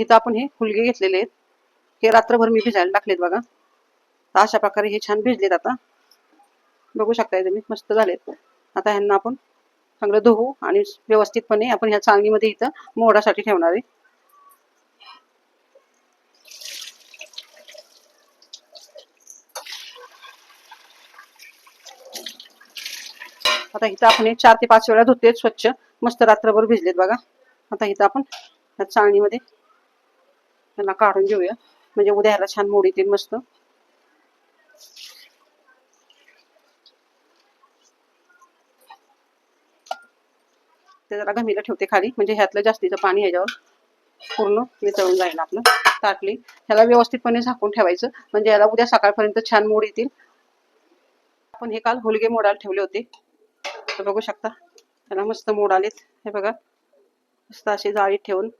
इथं आपण हे फुलगे घेतलेले आहेत. हे रात्रभर मी भिजायला टाकलेत बघा. तर अशा प्रकारे हे छान भिजलेत आता. बघू शकताय तुम्ही मस्त झालेत. आता ह्यांना आपण चांगलं धुवू आणि व्यवस्थितपणे आपण ह्या चाळणीमध्ये इथं मोडासाठी ठेवणार आहे. आता इथं आपण हे चार ते पाच वेळा धुते स्वच्छ. मस्त रात्रभर भिजलेत बघा. आता इथं आपण ह्या चाळणीमध्ये त्यांना काढून घेऊया. म्हणजे उद्या ह्याला छान मोड येतील मस्त. ते जरा गमीला ठेवते खाली. म्हणजे ह्यातलं जास्तीचं पाणी ह्याच्यावर पूर्ण वितळून जाईल आपलं. ताटली. ह्याला व्यवस्थितपणे झाकून ठेवायचं. म्हणजे याला उद्या सकाळपर्यंत छान मोड येतील. आपण हे काल हुलगे मोडायला ठेवले होते. तर बघू शकता. त्याला मस्त मोड आलेत. हे बघा. मस्त अशी जाळीत ठेवून.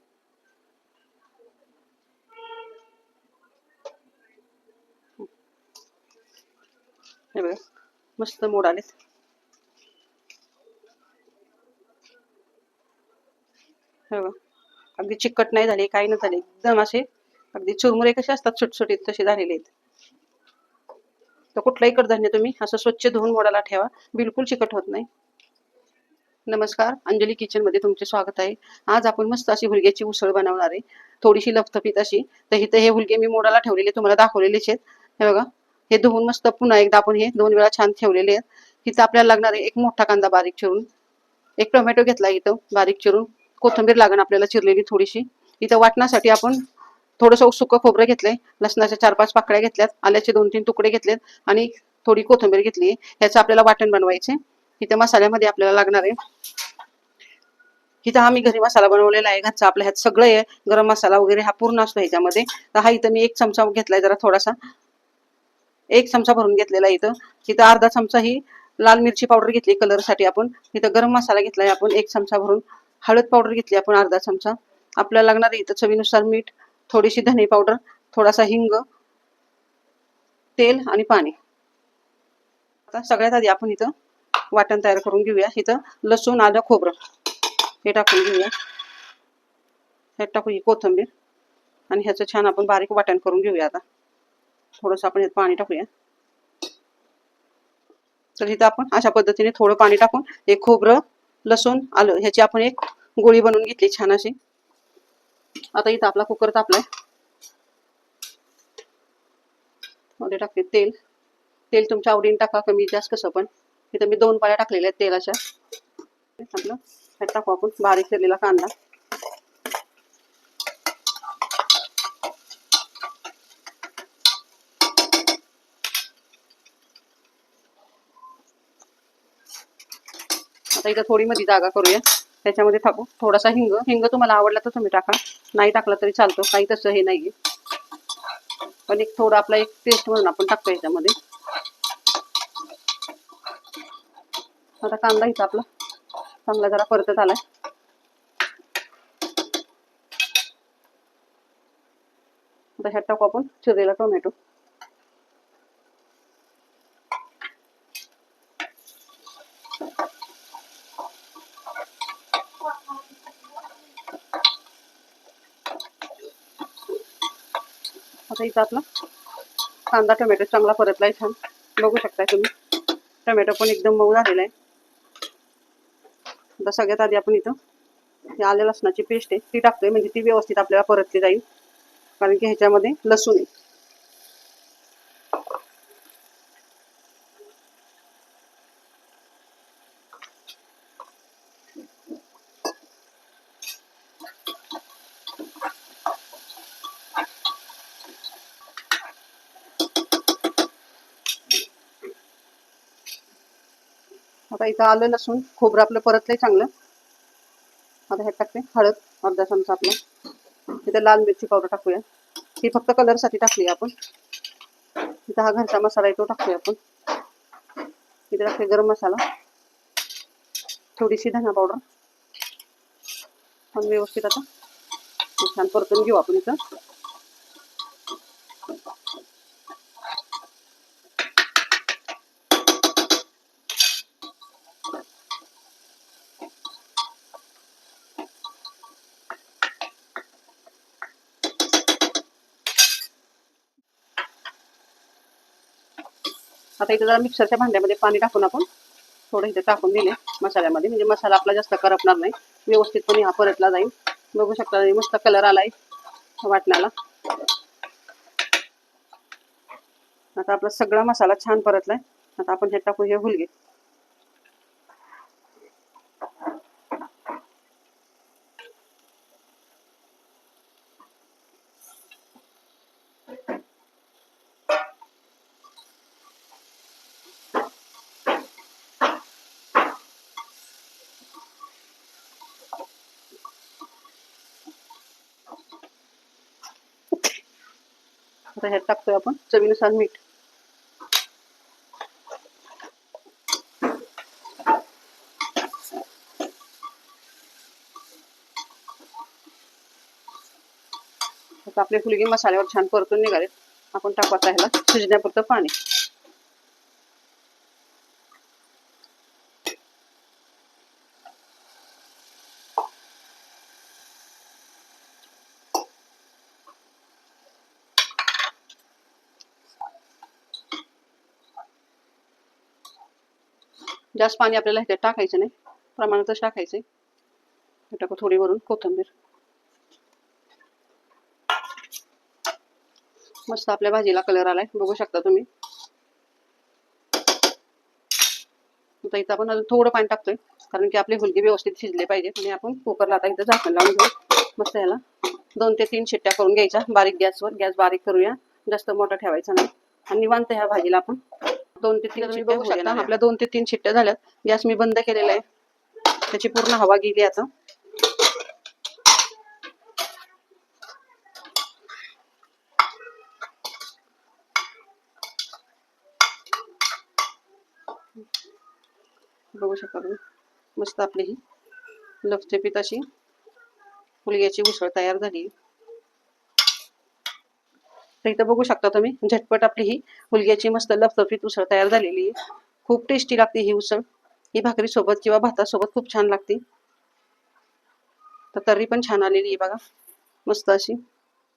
हे बघा मस्त मोड आलेत. हे बघा अगदी चिकट नाही झाले काही नाही झाले एकदम असे अगदी चुरमुरे कसे असतात सुटसुटीत तसे झालेले आहेत. तर कुठलाही कडधान्य तुम्ही असं स्वच्छ धुवून मोडाला ठेवा बिलकुल चिकट होत नाही. नमस्कार अंजली किचनमध्ये तुमचे स्वागत आहे. आज आपण मस्त अशी हुलग्याची उसळ बनवणार आहे. थोडीशी लफतफीत अशी. तर इथं हे हुलगे मी मोडाला ठेवलेले तुम्हाला दाखवलेलेच आहेत. हे बघा हे धुवून मस्त पुन्हा एकदा आपण हे दोन वेळा छान ठेवलेले आहेत. इथं आपल्याला लागणार आहे एक मोठा कांदा बारीक चिरून. एक टोमॅटो घेतला इथं बारीक चिरून. कोथिंबीर लागण आपल्याला चिरलेली थोडीशी. इथं वाटण्यासाठी आपण थोडंसं सुकं खोबरं घेतलंय. लसणाच्या चार पाच पाकळ्या घेतल्यात. आल्याचे दोन तीन तुकडे घेतलेत. आणि थोडी कोथिंबीर घेतली ह्याचं आपल्याला वाटण बनवायचे इथं मसाल्यामध्ये आपल्याला लागणार आहे. इथं हा मी घरी मसाला बनवलेला आहे. घरचा आपल्या ह्यात सगळं आहे. गरम मसाला वगैरे हा पूर्ण असतो ह्याच्यामध्ये. तर हा इथं मी एक चमचा घेतलाय जरा थोडासा. एक चमचा भरून घेतलेला इथं. इथं अर्धा चमचा ही लाल मिरची पावडर घेतली कलरसाठी आपण. इथं गरम मसाला घेतलाय आपण एक चमचा भरून. हळद पावडर घेतली आपण अर्धा चमचा. आपल्याला लागणार इथं चवीनुसार मीठ थोडीशी धने पावडर थोडासा हिंग तेल आणि पाणी. आता सगळ्यात आधी आपण इथं वाटण तयार करून घेऊया. इथं लसूण आलं खोबरं हे टाकून घेऊया. हे टाकू ही कोथिंबीर. आणि ह्याचं छान आपण बारीक वाटण करून घेऊया आता. थोडंसं आपण यात पाणी टाकूया. तर इथं आपण अशा पद्धतीने थोडं पाणी टाकून हे खोबरं लसूण आलं ह्याची आपण एक गोळी बनवून घेतली छान अशी. आता इथं आपला कुकर तापलाय. मध्ये टाकते तेल. तेल तुमच्या आवडीने टाका कमी जास्त कसं पण. इथं मी दोन पाया टाकलेल्या आहेत तेलाच्या. आपलं ह्यात टाकू आपण बारीक केलेला कांदा. आता इथं थोडी मध्ये जागा करूया. त्याच्यामध्ये टाकू थोडासा हिंग. हिंग तुम्हाला आवडला तर तुम्ही टाका. नाही टाकला तरी चालतो. काही तसं हे नाहीये. पण एक थोडं आपला एक टेस्ट म्हणून आपण टाकतो याच्यामध्ये. आता कांदा इथं आपला चांगला जरा परतत आलाय. आता ह्यात टाकू आपण चिरलेला टोमॅटो आता इथं आपला कांदा टोमॅटो चांगला परतलाय छान. बघू शकताय तुम्ही. टोमॅटो पण एकदम मऊ झालेला आहे. आता सगळ्यात आधी आपण इथं हे आले लसणाची पेस्ट आहे. ती टाकतोय म्हणजे ती व्यवस्थित आपल्याला परतली जाईल. कारण की ह्याच्यामध्ये लसूण आहे. आता इथं आलं लसूण खोबरं आपलं परतलंय चांगलं. आता ह्यात टाकते हळद अर्धा चमचा आपला. इथं लाल मिरची पावडर टाकूया. ही फक्त कलरसाठी टाकली आपण. इथं हा घरचा मसाला आहे तो टाकूया आपण. इथे टाकते गरम मसाला. थोडीशी धना पावडर. आणि व्यवस्थित आता छान परतून घेऊ आपण इथं. आता इथे जरा मिक्सरच्या भांड्यामध्ये पाणी टाकून आपण थोडं इथे टाकून दिले मसाल्यामध्ये. म्हणजे मसाला आपला जास्त करपणार नाही. व्यवस्थितपणे हा परतला जाईल. बघू शकता मस्त कलर आलाय वाटण्याला. आता आपला सगळा मसाला छान परतलाय. आता आपण हे टाकू हे हुलगे आता ह्यात टाकतोय आपण. चवीनुसार मीठ. आता आपले फुलगी मसाल्यावर छान परतून निघालेत. आपण टाकू आता ह्याला शिजण्यापुरतं पाणी. जास्त पाणी आपल्याला ह्याच्यात टाकायचं नाही. प्रमाणातच टाकायचं आहे टाकू थोडी वरून कोथिंबीर. मस्त आपल्या भाजीला कलर आलाय. बघू शकता तुम्ही. आता इथं आपण अजून थोडं पाणी टाकतोय. कारण की आपले हुलगे व्यवस्थित शिजले पाहिजे. आणि आपण कुकरला आता इथं झाकण लावून घेऊ. मस्त याला दोन ते तीन शिट्ट्या करून घ्यायच्या. बारीक गॅसवर. गॅस बारीक करूया. जास्त मोठा ठेवायचा नाही. आणि निवांत ह्या भाजीला आपण दोन ते तीन बघू शकता आपल्या दोन ते तीन शिट्ट्या झाल्यात. गॅस मी बंद केलेला आहे. त्याची पूर्ण हवा गेली आता. बघू शकता तुम्ही. मस्त आपली ही लफतेपीत अशी फुलग्याची उसळ तयार झाली तर इथं बघू शकता तुम्ही. झटपट आपली ही मुलग्याची मस्त लफतफीत उसळ तयार झालेली आहे. खूप टेस्टी लागते ही उसळ. ही भाकरी सोबत किंवा भातासोबत खूप छान लागते. तर तर्री पण छान आलेली आहे बघा. मस्त अशी.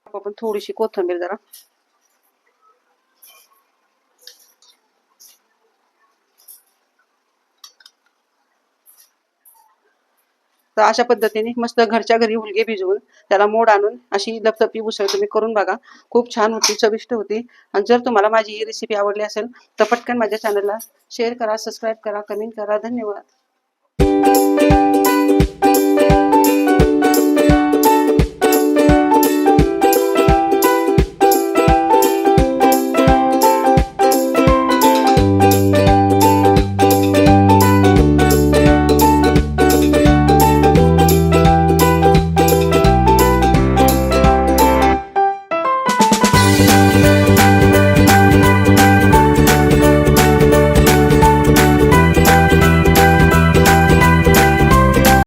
आपण थोडीशी कोथंबीर जरा तर अशा पद्धतीने मस्त घरच्या घरी हुलगे भिजवून त्याला मोड आणून अशी लपतपी उसळ तुम्ही करून बघा. खूप छान होती चविष्ट होती. आणि जर तुम्हाला माझी ही रेसिपी आवडली असेल तर पटकन माझ्या चॅनलला शेअर करा सबस्क्राईब करा कमेंट करा. धन्यवाद.